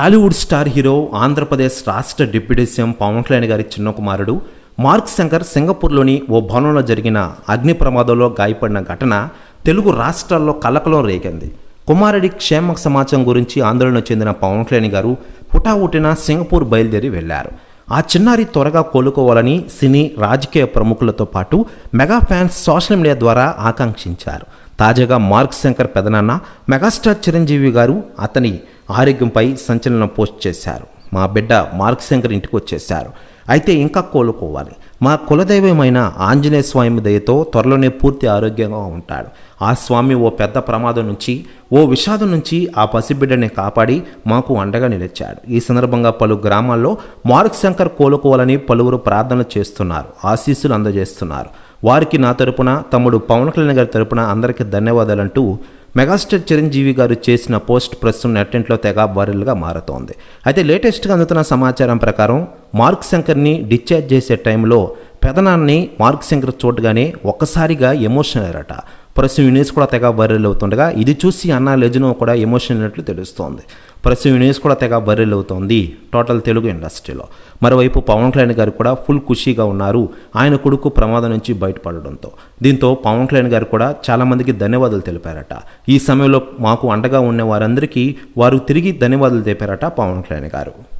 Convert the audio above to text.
Tollywood star hero Andhra Pradesh రాష్ట్ర deputy CM Pawan Kalyan గారి చిన్న కుమారుడు మార్క్ శంకర్ సింగపూర్లోని ఓ భవనంలో జరిగిన అగ్ని ప్రమాదంలో గాయపడిన ఘటన తెలుగు రాష్ట్రాల్లో కలకలం రేగింది. కుమారుడి క్షేమ సమాచారం గురించి ఆందోళన చెందిన పవన్ కళ్యాణ్ గారు హుటాహుటిన సింగపూర్ బయలుదేరి వెళ్ళారు. ఆ చిన్నారి త్వరగా కోలుకోవాలని సినీ రాజకీయ ప్రముఖులతో పాటు మెగా ఫ్యాన్స్ సోషల్ మీడియా ద్వారా ఆకాంక్షించారు. తాజాగా మార్క్ శంకర్ పెదనాన్న మెగాస్టార్ చిరంజీవి గారు అతని ఆరోగ్యంపై సంచలనం పోస్ట్ చేశారు. మా బిడ్డ మార్క్ శంకర్ ఇంటికి వచ్చేశారు. అయితే ఇంకా కోలుకోవాలి. మా కులదైవమైన ఆంజనేయ స్వామి దయతో త్వరలోనే పూర్తి ఆరోగ్యంగా ఉంటాడు. ఆ స్వామి ఓ పెద్ద ప్రమాదం నుంచి ఓ విషాదం నుంచి ఆ పసిబిడ్డని కాపాడి మాకు అండగా నిలిచాడు. ఈ సందర్భంగా పలు గ్రామాల్లో మార్క్ శంకర్ కోలుకోవాలని పలువురు ప్రార్థనలు చేస్తున్నారు ఆశీస్సులు అందజేస్తున్నారు. వారికి నా తరపున తమ్ముడు పవన్ కళ్యాణ్ గారి తరపున అందరికీ ధన్యవాదాలంటూ మెగాస్టార్ చిరంజీవి గారు చేసిన పోస్ట్ ప్రస్తుతం నెట్టింట్లో తెగ వైరల్గా మారుతోంది. అయితే లేటెస్ట్గా అందుతున్న సమాచారం ప్రకారం మార్క్ శంకర్ని డిశ్చార్జ్ చేసే టైంలో పెదనాన్ని మార్క్ శంకర్ చూడగానే ఒక్కసారిగా ఎమోషన్ అయ్యారట. ప్రస్తుతం ఈ న్యూస్ కూడా తెగ వైరల్ అవుతుండగా ఇది చూసి అన్న లెజనో కూడా ఎమోషన్ అయినట్లు తెలుస్తోంది. ప్రస్తుతం ఈ న్యూస్ కూడా తెగ బర్రెల్ అవుతోంది. టోటల్ తెలుగు ఇండస్ట్రీలో. మరోవైపు పవన్ కళ్యాణ్ గారు కూడా ఫుల్ ఖుషీగా ఉన్నారు. ఆయన కొడుకు ప్రమాదం నుంచి బయటపడడంతో. దీంతో పవన్ కళ్యాణ్ గారు కూడా చాలామందికి ధన్యవాదాలు తెలిపారట. ఈ సమయంలో మాకు అండగా ఉన్న వారందరికీ వారు తిరిగి ధన్యవాదాలు తెలిపారట పవన్ కళ్యాణ్ గారు.